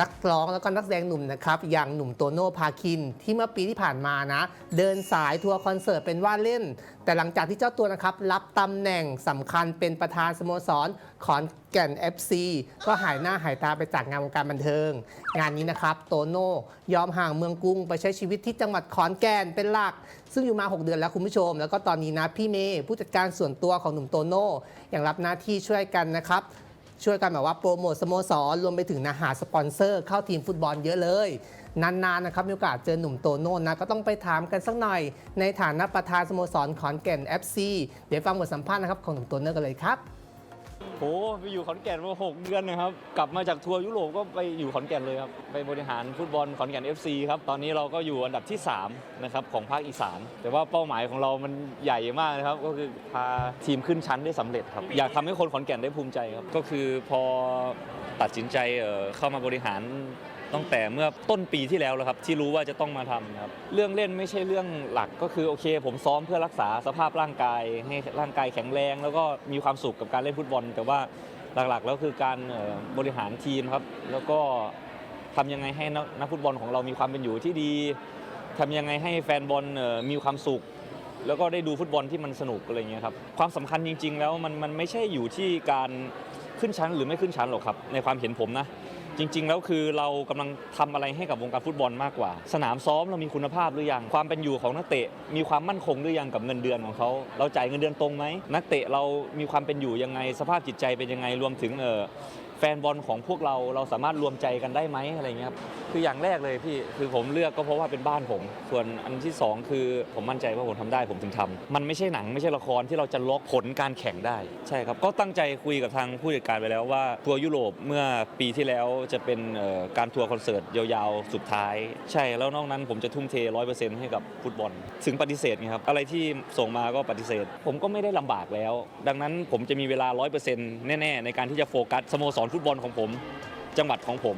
นักร้องแล้วก็นักแสดงหนุ่มนะครับอย่างหนุ่มโตโน่พาคิน ที่เมื่อปีที่ผ่านมานะ เดินสายทัวร์คอนเสิร์ตเป็นว่าเล่น แต่หลังจากที่เจ้าตัวนะครับรับตำแหน่งสำคัญเป็นประธานสโมสรขอนแก่น FC ก็หายหน้าหายตาไปจากงานวงการบันเทิง งานนี้นะครับโตโน่ยอมห่างเมืองกรุงไปใช้ชีวิตที่จังหวัดขอนแก่นเป็นหลัก ซึ่งอยู่มา 6 เดือนแล้วคุณผู้ชม แล้วก็ตอนนี้นะพี่เมย์ผู้จัดการส่วนตัวของหนุ่มโตโน่ยังรับหน้าที่ช่วยกันนะครับ ช่วยกันแบบว่าโปรโมทสโมสรรวมไปถึงนะหาสปอนเซอร์เข้าทีมฟุตบอลเยอะเลย นานๆนะครับมีโอกาสเจอหนุ่มโตโน่นะก็ต้องไปถามกันสักหน่อย ในฐานะประธานสโมสรขอนแก่น FC เดี๋ยวฟังบทสัมภาษณ์นะครับของหนุ่มโตโน่กันเลยครับ โหไปอยู่ขอนแก่นมา6เดือนนะครับ กลับมาจากทัวร์ยุโรปก็ไปอยู่ขอนแก่นเลยครับ ไปบริหารฟุตบอลขอนแก่น FC ครับ ตอนนี้เราก็อยู่อันดับที่3นะครับของภาคอีสาน แต่ว่าเป้าหมายของเรามันใหญ่มากนะครับ ก็คือพาทีมขึ้นชั้นได้สำเร็จครับ อยากทำให้คนขอนแก่นได้ภูมิใจครับ ก็คือพอตัดสินใจเอ่อเข้ามาบริหาร ตั้งแต่เมื่อต้นปีที่แล้วแล้วครับที่รู้ว่าจะต้องมาทำครับเรื่องเล่นไม่ใช่เรื่องหลักก็คือโอเค ผมซ้อมเพื่อรักษาสภาพร่างกาย ให้ร่างกายแข็งแรง แล้วก็มีความสุขกับการเล่นฟุตบอล แต่ว่าหลักๆแล้วคือการบริหารทีมครับ แล้วก็ทำยังไงให้นักนกฟุตบอลของเรามีความเป็นอยู่ที่ดีทำยังไงให้แฟนบอลมีความสุข แล้วก็ได้ดูฟุตบอลที่มันสนุกอะไรเงี้ยครับความสำคัญจริง ๆ แล้วมันมันไม่ใช่อยู่ที่การขึ้นชั้นหรือไม่ขึ้นชั้นหรอกครับ ในความเห็นผมนะ จริง ๆ แล้วคือเรากำลังทำอะไรให้กับวงการฟุตบอลมากกว่า สนามซ้อมเรามีคุณภาพหรือยัง ความเป็นอยู่ของนักเตะ มีความมั่นคงหรือยังกับเงินเดือนของเขา เราจ่ายเงินเดือนตรงไหม นักเตะเรามีความเป็นอยู่ยังไง สภาพจิตใจเป็นยังไง รวมถึงเออ แฟนบอลของพวกเราเราสามารถรวมใจกันได้ไหมอะไรเงี้ยครับคืออย่างแรกเลยพี่คือผมเลือกก็เพราะว่าเป็นบ้านผม ส่วนอันที่สองคือผมมั่นใจว่าผมทำได้ผมถึงทำมันไม่ใช่หนังไม่ใช่ละครที่เราจะล็อกผลการแข่งได้ ใช่ครับ ก็ตั้งใจคุยกับทางผู้จัดการไปแล้วว่าทัวร์ยุโรปเมื่อปีที่แล้วจะเป็นการทัวร์คอนเสิร์ตยาวๆสุดท้าย ใช่แล้วนอกนั้นผมจะทุ่มเทร้อยเปอร์เซ็นต์ให้กับฟุตบอล ถึงปฏิเสธครับอะไรที่ส่งมาก็ปฏิเสธ ผมก็ไม่ได้ลำบากแล้ว ดังนั้นผมจะมีเวลาร้อยเปอร์เซ็นต์แน่ๆในการที่จะโฟกัสสโมสรฟุตบอลของผม จังหวัดของผม